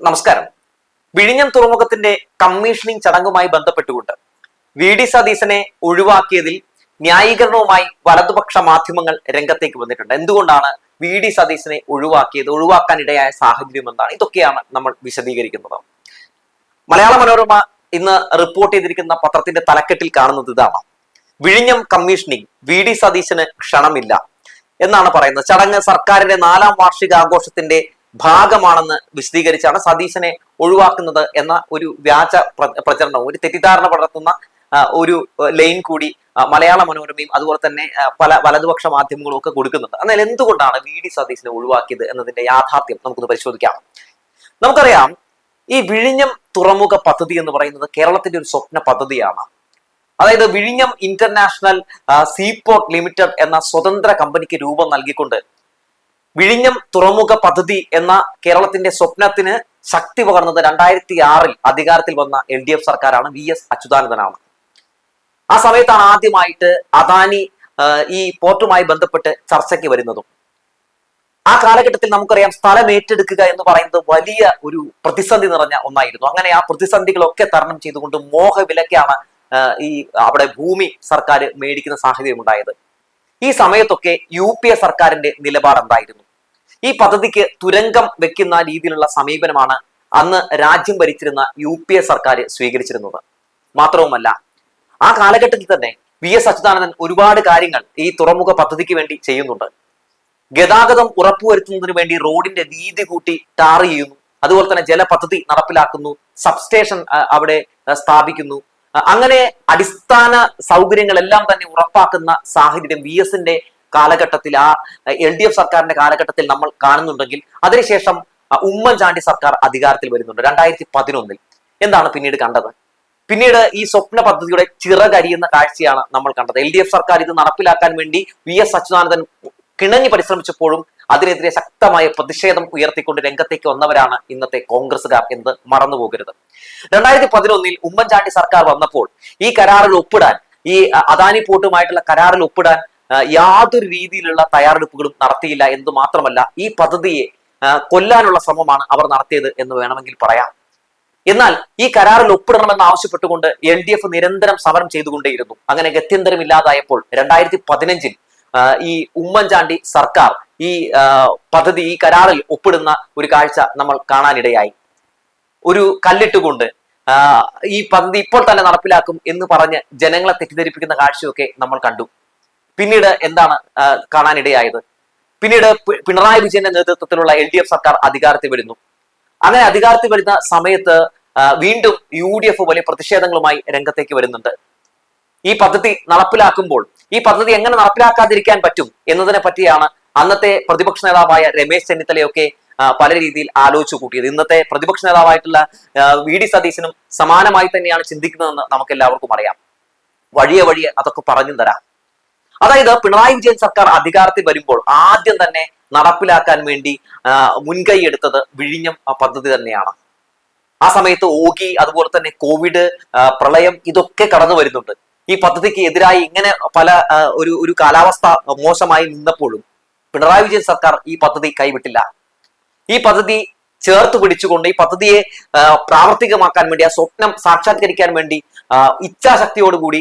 നമസ്കാരം. വിഴിഞ്ഞം തുറമുഖത്തിന്റെ കമ്മീഷനിങ് ചടങ്ങുമായി ബന്ധപ്പെട്ടുകൊണ്ട് വി ഡി സതീശനെ ഒഴിവാക്കിയതിൽ ന്യായീകരണവുമായി വലതുപക്ഷ മാധ്യമങ്ങൾ രംഗത്തേക്ക് വന്നിട്ടുണ്ട്. എന്തുകൊണ്ടാണ് വി ഡി സതീശനെ ഒഴിവാക്കിയത് ഒഴിവാക്കാൻ ഇടയായ സാഹചര്യം എന്താണ്? ഇതൊക്കെയാണ് നമ്മൾ വിശദീകരിക്കുന്നത്. മലയാള മനോരമ ഇന്ന് റിപ്പോർട്ട് ചെയ്തിരിക്കുന്ന പത്രത്തിന്റെ തലക്കെട്ടിൽ കാണുന്നത് ഇതാണ്. വിഴിഞ്ഞം കമ്മീഷനിങ് വി ഡി സതീശന് ക്ഷണമില്ല എന്നാണ് പറയുന്നത്. ചടങ്ങ് സർക്കാരിന്റെ നാലാം വാർഷികാഘോഷത്തിന്റെ ഭാഗമാണെന്ന് വിശദീകരിച്ചാണ് സതീശനെ ഒഴിവാക്കുന്നത് എന്ന ഒരു വ്യാജ പ്രചരണവും ഒരു തെറ്റിദ്ധാരണ പടർത്തുന്ന ഒരു ലൈൻ കൂടി മലയാള മനോരമയും അതുപോലെ തന്നെ പല വലതുപക്ഷ മാധ്യമങ്ങളും ഒക്കെ കൊടുക്കുന്നുണ്ട്. എന്നാൽ എന്തുകൊണ്ടാണ് വി ഡി സതീശനെ ഒഴിവാക്കിയത് എന്നതിന്റെ യാഥാർത്ഥ്യം നമുക്കൊന്ന് പരിശോധിക്കാം. നമുക്കറിയാം ഈ വിഴിഞ്ഞം തുറമുഖ പദ്ധതി എന്ന് പറയുന്നത് കേരളത്തിന്റെ ഒരു സ്വപ്ന പദ്ധതിയാണ്. അതായത് വിഴിഞ്ഞം ഇന്റർനാഷണൽ സീപോർട്ട് ലിമിറ്റഡ് എന്ന സ്വതന്ത്ര കമ്പനിക്ക് രൂപം നൽകിക്കൊണ്ട് വിഴിഞ്ഞം തുറമുഖ പദ്ധതി എന്ന കേരളത്തിന്റെ സ്വപ്നത്തിന് ശക്തി പകർന്നത് രണ്ടായിരത്തി ആറിൽ അധികാരത്തിൽ വന്ന എൽ ഡി എഫ് സർക്കാരാണ് വി എസ് അച്യുതാനന്ദനാണ്. ആ സമയത്താണ് ആദ്യമായിട്ട് അദാനി ഈ പോർട്ടുമായി ബന്ധപ്പെട്ട് ചർച്ചയ്ക്ക് വരുന്നതും. ആ കാലഘട്ടത്തിൽ നമുക്കറിയാം സ്ഥലം ഏറ്റെടുക്കുക എന്ന് പറയുന്നത് വലിയ ഒരു പ്രതിസന്ധി നിറഞ്ഞ ഒന്നായിരുന്നു. അങ്ങനെ ആ പ്രതിസന്ധികളൊക്കെ തരണം ചെയ്തുകൊണ്ട് മോഹവിലക്കാണ് വിലക്കാണ് ഈ അവിടെ ഭൂമി സർക്കാർ മേടിക്കുന്ന സാഹചര്യം ഉണ്ടായത്. ഈ സമയത്തൊക്കെ യു പി എ സർക്കാരിന്റെ നിലപാട് എന്തായിരുന്നു ഈ പദ്ധതിക്ക് തുരങ്കം വെക്കുന്ന രീതിയിലുള്ള സമീപനമാണ് അന്ന് രാജ്യം ഭരിച്ചിരുന്ന യു പി എ സർക്കാർ സ്വീകരിച്ചിരുന്നത്. മാത്രവുമല്ല ആ കാലഘട്ടത്തിൽ തന്നെ വി എസ് അച്യുതാനന്ദൻ ഒരുപാട് കാര്യങ്ങൾ ഈ തുറമുഖ പദ്ധതിക്ക് വേണ്ടി ചെയ്യുന്നുണ്ട്. ഗതാഗതം ഉറപ്പുവരുത്തുന്നതിന് വേണ്ടി റോഡിന്റെ വീതി കൂട്ടി ടാർ ചെയ്യുന്നു. അതുപോലെ തന്നെ ജലപദ്ധതി നടപ്പിലാക്കുന്നു സബ്സ്റ്റേഷൻ അവിടെ സ്ഥാപിക്കുന്നു. അങ്ങനെ അടിസ്ഥാന സൗകര്യങ്ങളെല്ലാം തന്നെ ഉറപ്പാക്കുന്ന സാഹചര്യം വി എസിന്റെ കാലഘട്ടത്തിൽ ആ എൽ ഡി എഫ് സർക്കാരിന്റെ കാലഘട്ടത്തിൽ നമ്മൾ കാണുന്നുണ്ടെങ്കിൽ അതിനുശേഷം ഉമ്മൻചാണ്ടി സർക്കാർ അധികാരത്തിൽ വരുന്നുണ്ട് രണ്ടായിരത്തി പതിനൊന്നിൽ എന്താണ് പിന്നീട് കണ്ടത്? പിന്നീട് ഈ സ്വപ്ന പദ്ധതിയുടെ ചിറകരിയുന്ന കാഴ്ചയാണ് നമ്മൾ കണ്ടത്. എൽ ഡി എഫ് സർക്കാർ ഇത് നടപ്പിലാക്കാൻ വേണ്ടി വി എസ് അച്യുതാനന്ദൻ കിണങ്ങി പരിശ്രമിച്ചപ്പോഴും അതിനെതിരെ ശക്തമായ പ്രതിഷേധം ഉയർത്തിക്കൊണ്ട് രംഗത്തേക്ക് വന്നവരാണ് ഇന്നത്തെ കോൺഗ്രസുകാർ എന്ന് മറന്നുപോകരുത്. രണ്ടായിരത്തി പതിനൊന്നിൽ ഉമ്മൻചാണ്ടി സർക്കാർ വന്നപ്പോൾ ഈ കരാറിൽ ഒപ്പിടാൻ ഈ അദാനി പോർട്ടുമായിട്ടുള്ള കരാറിൽ ഒപ്പിടാൻ യാതൊരു രീതിയിലുള്ള തയ്യാറെടുപ്പുകളും നടത്തിയില്ല എന്ന് മാത്രമല്ല ഈ പദ്ധതിയെ കൊല്ലാനുള്ള ശ്രമമാണ് അവർ നടത്തിയത് എന്ന് വേണമെങ്കിൽ പറയാം. എന്നാൽ ഈ കരാറിൽ ഒപ്പിടണമെന്ന് ആവശ്യപ്പെട്ടുകൊണ്ട് എൽ ഡി എഫ് നിരന്തരം സമരം ചെയ്തുകൊണ്ടേയിരുന്നു. അങ്ങനെ ഗത്യന്തരമില്ലാതായപ്പോൾ രണ്ടായിരത്തി പതിനഞ്ചിൽ ഈ ഉമ്മൻചാണ്ടി സർക്കാർ ഈ പദ്ധതി ഈ കരാറിൽ ഒപ്പിടുന്ന ഒരു കാഴ്ച നമ്മൾ കാണാനിടയായി. ഒരു കല്ലിട്ടുകൊണ്ട് ഈ പദ്ധതി ഇപ്പോൾ തന്നെ നടപ്പിലാക്കും എന്ന് പറഞ്ഞ് ജനങ്ങളെ തെറ്റിദ്ധരിപ്പിക്കുന്ന കാഴ്ചയൊക്കെ നമ്മൾ കണ്ടു. പിന്നീട് എന്താണ് കാണാനിടയായത്? പിന്നീട് പിണറായി വിജയന്റെ നേതൃത്വത്തിലുള്ള എൽ ഡി എഫ് സർക്കാർ അധികാരത്തിൽ വരുന്നു. അങ്ങനെ അധികാരത്തിൽ വരുന്ന സമയത്ത് വീണ്ടും യു ഡി എഫ് വലിയ പ്രതിഷേധങ്ങളുമായി രംഗത്തേക്ക് വരുന്നുണ്ട്. ഈ പദ്ധതി നടപ്പിലാക്കുമ്പോൾ ഈ പദ്ധതി എങ്ങനെ നടപ്പിലാക്കാതിരിക്കാൻ പറ്റും എന്നതിനെ പറ്റിയാണ് അന്നത്തെ പ്രതിപക്ഷ നേതാവായ രമേശ് ചെന്നിത്തലയൊക്കെ പല രീതിയിൽ ആലോചിച്ചു കൂട്ടിയത്. ഇന്നത്തെ പ്രതിപക്ഷ നേതാവായിട്ടുള്ള വി ഡി സതീശനും സമാനമായി തന്നെയാണ് ചിന്തിക്കുന്നതെന്ന് നമുക്ക് എല്ലാവർക്കും അറിയാം. വഴിയെ വഴിയെ അതൊക്കെ പറഞ്ഞു തരാം. അതായത് പിണറായി വിജയൻ സർക്കാർ അധികാരത്തിൽ വരുമ്പോൾ ആദ്യം തന്നെ നടപ്പിലാക്കാൻ വേണ്ടി മുൻകൈ എടുത്തത് വിഴിഞ്ഞം പദ്ധതി തന്നെയാണ്. ആ സമയത്ത് ഓഗി അതുപോലെ തന്നെ കോവിഡ് പ്രളയം ഇതൊക്കെ കടന്നു വരുന്നുണ്ട്. ഈ പദ്ധതിക്ക് എതിരായി ഇങ്ങനെ പല ഒരു ഒരു കാലാവസ്ഥ മോശമായി നിന്നപ്പോഴും പിണറായി വിജയൻ സർക്കാർ ഈ പദ്ധതി കൈവിട്ടില്ല. ഈ പദ്ധതി ചേർത്ത് പിടിച്ചുകൊണ്ട് ഈ പദ്ധതിയെ പ്രാവർത്തികമാക്കാൻ വേണ്ടി ആ സ്വപ്നം സാക്ഷാത്കരിക്കാൻ വേണ്ടി ഇച്ഛാശക്തിയോടുകൂടി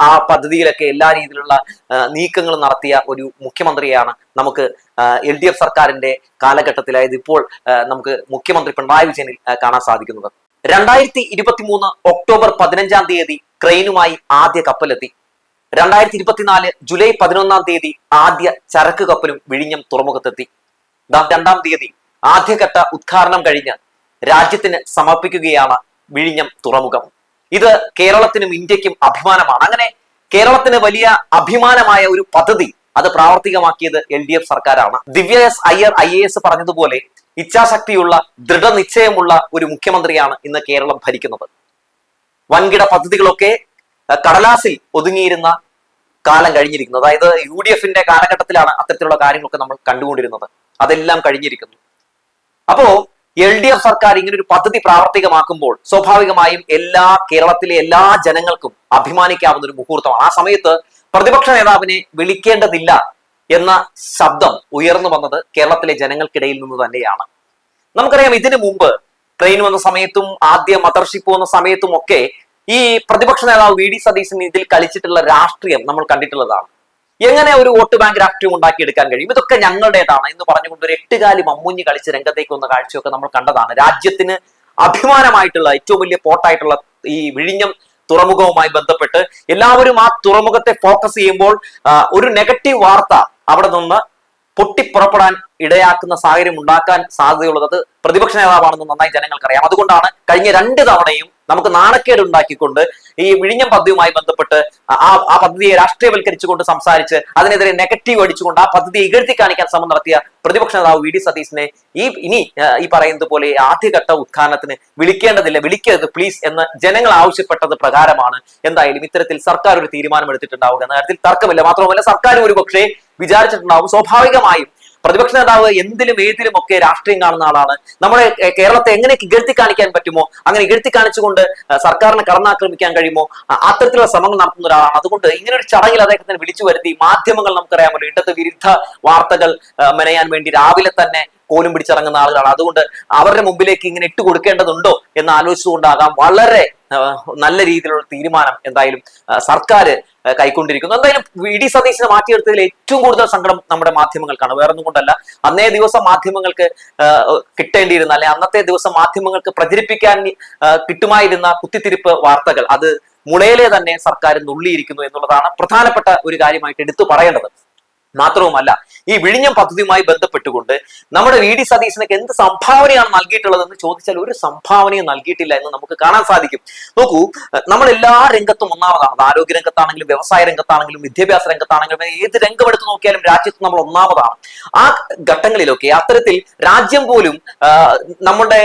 ആ, പദ്ധതിയിലൊക്കെ എല്ലാ രീതിയിലുള്ള നീക്കങ്ങൾ നടത്തിയ ഒരു മുഖ്യമന്ത്രിയാണ് നമുക്ക് എൽ ഡി എഫ് സർക്കാരിന്റെ കാലഘട്ടത്തിൽ അതായത് ഇപ്പോൾ നമുക്ക് മുഖ്യമന്ത്രി പിണറായി വിജയനിൽ കാണാൻ സാധിക്കുന്നത്. രണ്ടായിരത്തി ഇരുപത്തി മൂന്ന് ഒക്ടോബർ പതിനഞ്ചാം തീയതി ക്രെയിനുമായി ആദ്യ കപ്പലെത്തി. രണ്ടായിരത്തി ഇരുപത്തിനാല് ജൂലൈ പതിനൊന്നാം തീയതി ആദ്യ ചരക്ക് കപ്പലും വിഴിഞ്ഞം തുറമുഖത്തെത്തി. രണ്ടാം തീയതി ആദ്യഘട്ട ഉദ്ഘാടനം കഴിഞ്ഞ് രാജ്യത്തിന് സമർപ്പിക്കുകയാണ് വിഴിഞ്ഞം തുറമുഖം. ഇത് കേരളത്തിനും ഇന്ത്യക്കും അഭിമാനമാണ്. അങ്ങനെ കേരളത്തിന് വലിയ അഭിമാനമായ ഒരു പദ്ധതി അത് പ്രാവർത്തികമാക്കിയത് എൽ ഡി എഫ് സർക്കാരാണ്. Divya S Iyer I A S പറഞ്ഞതുപോലെ ഇച്ഛാശക്തിയുള്ള ദൃഢനിശ്ചയമുള്ള ഒരു മുഖ്യമന്ത്രിയാണ് ഇന്ന് കേരളം ഭരിക്കുന്നത്. വൻകിട പദ്ധതികളൊക്കെ കടലാസിൽ ഒതുങ്ങിയിരുന്ന കാലം കഴിഞ്ഞിരിക്കുന്നു. അതായത് യു ഡി എഫിന്റെ കാലഘട്ടത്തിലാണ് അത്തരത്തിലുള്ള കാര്യങ്ങളൊക്കെ നമ്മൾ കണ്ടുകൊണ്ടിരുന്നത്. അതെല്ലാം കഴിഞ്ഞിരിക്കുന്നു. അപ്പോ എൽ ഡി എഫ് സർക്കാർ ഇങ്ങനെ ഒരു പദ്ധതി പ്രാവർത്തികമാക്കുമ്പോൾ സ്വാഭാവികമായും എല്ലാ കേരളത്തിലെ എല്ലാ ജനങ്ങൾക്കും അഭിമാനിക്കാവുന്ന ഒരു മുഹൂർത്തമാണ്. ആ സമയത്ത് പ്രതിപക്ഷ നേതാവിനെ വിളിക്കേണ്ടതില്ല എന്ന ശബ്ദം ഉയർന്നു വന്നത് കേരളത്തിലെ ജനങ്ങൾക്കിടയിൽ നിന്ന് തന്നെയാണ്. നമുക്കറിയാം ഇതിനു മുമ്പ് ട്രെയിൻ വന്ന സമയത്തും ആദ്യ മദർഷിപ്പ് വന്ന സമയത്തും ഒക്കെ ഈ പ്രതിപക്ഷ നേതാവ് വി ഡി സതീശൻ ഇതിൽ കളിച്ചിട്ടുള്ള രാഷ്ട്രീയം നമ്മൾ കണ്ടിട്ടുള്ളതാണ്. എങ്ങനെ ഒരു വോട്ട് ബാങ്ക് രാഷ്ട്രീയം ഉണ്ടാക്കിയെടുക്കാൻ കഴിയും? ഇതൊക്കെ ഞങ്ങളുടേതാണ് എന്ന് പറഞ്ഞുകൊണ്ട് ഒരു എട്ടുകാലി മമ്മൂഞ്ഞ് കളിച്ച് രംഗത്തേക്ക് വന്ന കാഴ്ചയൊക്കെ നമ്മൾ കണ്ടതാണ്. രാജ്യത്തിന് അഭിമാനമായിട്ടുള്ള ഏറ്റവും വലിയ പോട്ടായിട്ടുള്ള ഈ വിഴിഞ്ഞം തുറമുഖവുമായി ബന്ധപ്പെട്ട് എല്ലാവരും ആ തുറമുഖത്തെ ഫോക്കസ് ചെയ്യുമ്പോൾ ഒരു നെഗറ്റീവ് വാർത്ത അവിടെ നിന്ന് പൊട്ടിപ്പുറപ്പെടാൻ ഇടയാക്കുന്ന സാഹചര്യം ഉണ്ടാക്കാൻ സാധ്യതയുള്ളത് പ്രതിപക്ഷ നേതാവാണെന്ന് നന്നായി ജനങ്ങൾക്കറിയാം. അതുകൊണ്ടാണ് കഴിഞ്ഞ രണ്ട് തവണയും നമുക്ക് നാണക്കേട് ഉണ്ടാക്കിക്കൊണ്ട് ഈ വിഴിഞ്ഞം പദ്ധതിയുമായി ബന്ധപ്പെട്ട് ആ ആ പദ്ധതിയെ രാഷ്ട്രീയവൽക്കരിച്ചുകൊണ്ട് സംസാരിച്ച് അതിനെതിരെ നെഗറ്റീവ് അടിച്ചുകൊണ്ട് ആ പദ്ധതി ഇകഴ്ത്തി കാണിക്കാൻ ശ്രമം നടത്തിയ പ്രതിപക്ഷ നേതാവ് വി ഡി സതീശനെ ഈ ഇനി ഈ പറയുന്നത് പോലെ ആദ്യഘട്ട ഉദ്ഘാടനത്തിന് വിളിക്കേണ്ടതില്ല വിളിക്കരുത് പ്ലീസ് എന്ന് ജനങ്ങൾ ആവശ്യപ്പെട്ടത് പ്രകാരമാണ്. എന്തായാലും ഇത്തരത്തിൽ സർക്കാർ ഒരു തീരുമാനം എടുത്തിട്ടുണ്ടാവുക എന്ന കാര്യത്തിൽ തർക്കമില്ല. മാത്രമല്ല സർക്കാർ ഒരു പക്ഷേ വിചാരിച്ചിട്ടുണ്ടാവും. സ്വാഭാവികമായും പ്രതിപക്ഷ നേതാവ് എന്തിലും ഏതിലും ഒക്കെ രാഷ്ട്രീയം കാണുന്ന ആളാണ്. നമ്മുടെ കേരളത്തെ എങ്ങനെ ഇകഴ്ത്തി കാണിക്കാൻ പറ്റുമോ അങ്ങനെ ഇകഴ്ത്തി കാണിച്ചുകൊണ്ട് സർക്കാരിനെ കടന്നാക്രമിക്കാൻ കഴിയുമോ അത്തരത്തിലുള്ള ശ്രമങ്ങൾ നടത്തുന്ന ഒരാളാണ്. അതുകൊണ്ട് ഇങ്ങനെ ഒരു ചടങ്ങിൽ അദ്ദേഹത്തിന് വിളിച്ചു വരുത്തി മാധ്യമങ്ങൾ നമുക്കറിയാമല്ലോ ഇടത് വിരുദ്ധ വാർത്തകൾ മെനയാൻ വേണ്ടി രാവിലെ തന്നെ കോലും പിടിച്ചിറങ്ങുന്ന ആളുകളാണ്. അതുകൊണ്ട് അവരുടെ മുമ്പിലേക്ക് ഇങ്ങനെ ഇട്ട് കൊടുക്കേണ്ടതുണ്ടോ എന്ന് ആലോചിച്ചുകൊണ്ടാകാം വളരെ നല്ല രീതിയിലുള്ള തീരുമാനം എന്തായാലും സർക്കാർ കൈക്കൊണ്ടിരിക്കുന്നു. എന്തായാലും വി ഡി സതീശനെ മാറ്റിയെടുത്തതിൽ ഏറ്റവും കൂടുതൽ സങ്കടം നമ്മുടെ മാധ്യമങ്ങൾക്കാണ് വേറൊന്നും കൊണ്ടല്ല. അന്നേ ദിവസം മാധ്യമങ്ങൾക്ക് കിട്ടേണ്ടിയിരുന്ന അല്ലെ അന്നത്തെ ദിവസം മാധ്യമങ്ങൾക്ക് പ്രചരിപ്പിക്കാൻ കിട്ടുമായിരുന്ന കുത്തിത്തിരിപ്പ് വാർത്തകൾ അത് മുളയിലെ തന്നെ സർക്കാർ നുള്ളിയിരിക്കുന്നു എന്നുള്ളതാണ് പ്രധാനപ്പെട്ട ഒരു കാര്യമായിട്ട് എടുത്തു പറയേണ്ടത്. മാത്രവുമല്ല ഈ വിഴിഞ്ഞം പദ്ധതിയുമായി ബന്ധപ്പെട്ടുകൊണ്ട് നമ്മുടെ വി ഡി സതീശനൊക്കെ എന്ത് സംഭാവനയാണ് നൽകിയിട്ടുള്ളതെന്ന് ചോദിച്ചാൽ ഒരു സംഭാവനയും നൽകിയിട്ടില്ല എന്ന് നമുക്ക് കാണാൻ സാധിക്കും. നോക്കൂ നമ്മൾ എല്ലാ രംഗത്തും ഒന്നാമതാണ്. ആരോഗ്യ രംഗത്താണെങ്കിലും വ്യവസായ രംഗത്താണെങ്കിലും വിദ്യാഭ്യാസ രംഗത്താണെങ്കിലും ഏത് രംഗമെടുത്ത് നോക്കിയാലും രാജ്യത്ത് നമ്മൾ ഒന്നാമതാണ്. ആ ഘട്ടങ്ങളിലൊക്കെ അത്തരത്തിൽ രാജ്യം പോലും നമ്മുടെ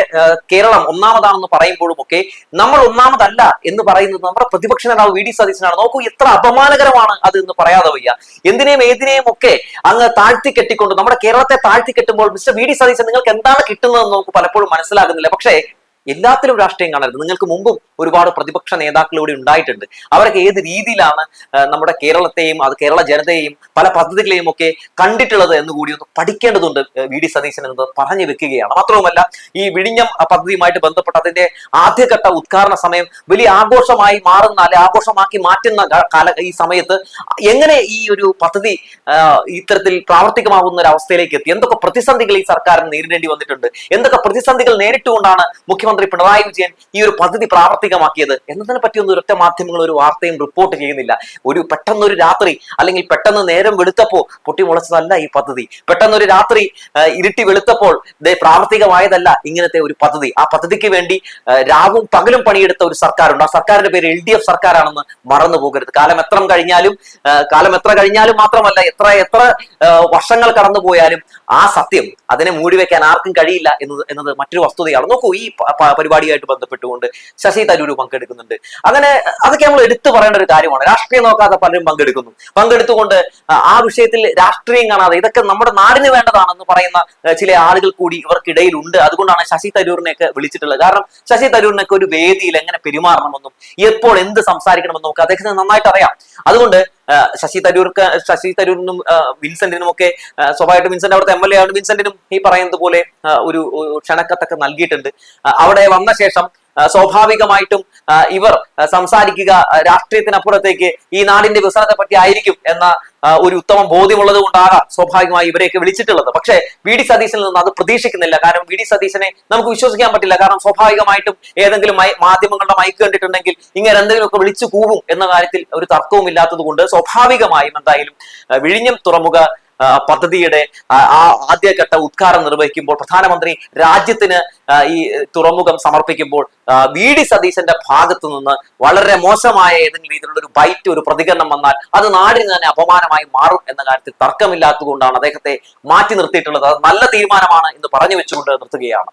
കേരളം ഒന്നാമതാണെന്ന് പറയുമ്പോഴും ഒക്കെ നമ്മൾ ഒന്നാമതല്ല എന്ന് പറയുന്നത് നമ്മുടെ പ്രതിപക്ഷ നേതാവ് വി ഡി സതീശനാണ്. നോക്കൂ എത്ര അപമാനകരമാണ് അത് എന്ന് പറയാതെ വയ്യ. എന്തിനേയും ഏതിനേയും ഒക്കെ അങ്ങ് താഴ്ത്തി കെട്ടിക്കൊണ്ട് നമ്മുടെ കേരളത്തെ താഴ്ത്തി കെട്ടുമ്പോൾ മിസ്റ്റർ വി ഡി സതീശൻ നിങ്ങൾക്ക് എന്താണ് കിട്ടുന്നതെന്ന് നമുക്ക് പലപ്പോഴും മനസ്സിലാകുന്നില്ല. പക്ഷേ എല്ലാത്തിലും രാഷ്ട്രീയം കാണരുത്. നിങ്ങൾക്ക് മുമ്പും ഒരുപാട് പ്രതിപക്ഷ നേതാക്കൾ ഇവിടെ ഉണ്ടായിട്ടുണ്ട്. അവരൊക്കെ ഏത് രീതിയിലാണ് നമ്മുടെ കേരളത്തെയും അത് കേരള ജനതയെയും പല പദ്ധതികളെയും ഒക്കെ കണ്ടിട്ടുള്ളത് എന്ന് കൂടി ഒന്ന് പഠിക്കേണ്ടതുണ്ട് വി ഡി സതീശൻ എന്ന് പറഞ്ഞു വെക്കുകയാണ്. മാത്രവുമല്ല ഈ വിഴിഞ്ഞം പദ്ധതിയുമായിട്ട് ബന്ധപ്പെട്ട് അതിന്റെ ആദ്യഘട്ട ഉദ്ഘാടന സമയം വലിയ ആഘോഷമായി മാറുന്ന അല്ലെ ആഘോഷമാക്കി മാറ്റുന്ന കാല ഈ സമയത്ത് എങ്ങനെ ഈ ഒരു പദ്ധതി ഇത്തരത്തിൽ പ്രാവർത്തികമാകുന്ന ഒരു അവസ്ഥയിലേക്ക് എത്തി? എന്തൊക്കെ പ്രതിസന്ധികൾ ഈ സർക്കാരിന് നേരിടേണ്ടി വന്നിട്ടുണ്ട്? എന്തൊക്കെ പ്രതിസന്ധികൾ നേരിട്ടുകൊണ്ടാണ് മുഖ്യമന്ത്രി പിണറായി വിജയൻ ഈ ഒരു പദ്ധതി പ്രാവർത്തികമാക്കിയത് എന്നതിനെ പറ്റിയൊന്നും ഒരൊറ്റ മാധ്യമങ്ങൾ ഒരു വാർത്തയും റിപ്പോർട്ട് ചെയ്യുന്നില്ല. ഒരു പെട്ടെന്നൊരു രാത്രി അല്ലെങ്കിൽ പെട്ടെന്ന് നേരം വെളുത്തപ്പോൾ പൊട്ടിമുളച്ചതല്ല ഈ പദ്ധതി. പെട്ടെന്നൊരു രാത്രി ഇരുട്ടി വെളുത്തപ്പോൾ പ്രാവർത്തികമായതല്ല ഇങ്ങനത്തെ ഒരു പദ്ധതി. ആ പദ്ധതിക്ക് വേണ്ടി രാവും പകലും പണിയെടുത്ത ഒരു സർക്കാരുണ്ട്. ആ സർക്കാരിന്റെ പേര് എൽ ഡി എഫ് സർക്കാരാണെന്ന് മറന്നു പോകരുത്. കാലം എത്ര കഴിഞ്ഞാലും കാലം എത്ര കഴിഞ്ഞാലും മാത്രമല്ല എത്ര എത്ര വർഷങ്ങൾ കടന്നു പോയാലും ആ സത്യം അതിനെ മൂടിവെക്കാൻ ആർക്കും കഴിയില്ല എന്നത് എന്നത് മറ്റൊരു വസ്തുതയാണ്. നോക്കൂ ഈ പരിപാടിയായിട്ട് ബന്ധപ്പെട്ടുകൊണ്ട് ശശി തരൂര് പങ്കെടുക്കുന്നുണ്ട്. അങ്ങനെ അതൊക്കെ നമ്മൾ എടുത്തു പറയേണ്ട ഒരു കാര്യമാണ്. രാഷ്ട്രീയം നോക്കാതെ പലരും പങ്കെടുക്കുന്നു. പങ്കെടുത്തുകൊണ്ട് ആ, വിഷയത്തിൽ രാഷ്ട്രീയം കാണാതെ ഇതൊക്കെ നമ്മുടെ നാടിന് വേണ്ടതാണെന്ന് പറയുന്ന ചില ആളുകൾ കൂടി ഇവർക്കിടയിൽ ഉണ്ട് അതുകൊണ്ടാണ് ശശി തരൂരിനെയൊക്കെ വിളിച്ചിട്ടുള്ളത്. കാരണം ശശി തരൂരിനൊക്കെ ഒരു വേദിയിൽ എങ്ങനെ പെരുമാറണമെന്നും എപ്പോൾ എന്ത് സംസാരിക്കണമെന്നും ഒക്കെ അദ്ദേഹത്തിന് നന്നായിട്ട് അറിയാം. അതുകൊണ്ട് ശശി തരൂർക്ക് ശശി തരൂരിനും വിൻസെന്റിനും ഒക്കെ സ്വഭാവമായിട്ട് വിൻസെന്റ് അവിടുത്തെ എം എൽ എ ആണ് വിൻസെന്റിനും ഈ പറയുന്നത് പോലെ ഒരു ക്ഷണക്കത്തൊക്കെ നൽകിയിട്ടുണ്ട്. അവിടെ വന്ന ശേഷം സ്വാഭാവികമായിട്ടും ഇവർ സംസാരിക്കുക രാഷ്ട്രീയത്തിനപ്പുറത്തേക്ക് ഈ നാടിന്റെ വികസനത്തെ പറ്റി ആയിരിക്കും എന്ന ഒരു ഉത്തമ ബോധ്യമുള്ളത് കൊണ്ടാകാം സ്വാഭാവികമായി ഇവരെയൊക്കെ വിളിച്ചിട്ടുള്ളത്. പക്ഷേ വി ഡി സതീശനിൽ നിന്ന് അത് പ്രതീക്ഷിക്കുന്നില്ല. കാരണം വി ഡി സതീശനെ നമുക്ക് വിശ്വസിക്കാൻ പറ്റില്ല. കാരണം സ്വാഭാവികമായിട്ടും ഏതെങ്കിലും മാധ്യമങ്ങളുടെ മൈക്ക് കണ്ടിട്ടുണ്ടെങ്കിൽ ഇങ്ങനെ എന്തെങ്കിലുമൊക്കെ വിളിച്ചു കൂവും എന്ന കാര്യത്തിൽ ഒരു തർക്കവും ഇല്ലാത്തത് കൊണ്ട് സ്വാഭാവികമായും എന്തായാലും വിഴിഞ്ഞം തുറമുഖ പദ്ധതിയുടെ ആ, ആദ്യഘട്ട ഉദ്ഘാടനം നിർവഹിക്കുമ്പോൾ പ്രധാനമന്ത്രി രാജ്യത്തിന് ഈ തുറമുഖം സമർപ്പിക്കുമ്പോൾ വി ഡി സതീശന്റെ ഭാഗത്തു നിന്ന് വളരെ മോശമായ ഏതെങ്കിലും രീതിയിലുള്ള ഒരു ബൈറ്റ് ഒരു പ്രതികരണം വന്നാൽ അത് നാടിന് തന്നെ അപമാനമായി മാറും എന്ന കാര്യത്തിൽ തർക്കമില്ലാത്തതുകൊണ്ടാണ് അദ്ദേഹത്തെ മാറ്റി നിർത്തിയിട്ടുള്ളത്. അത് നല്ല തീരുമാനമാണ് എന്ന് പറഞ്ഞു വെച്ചുകൊണ്ട് നിർത്തുകയാണ്.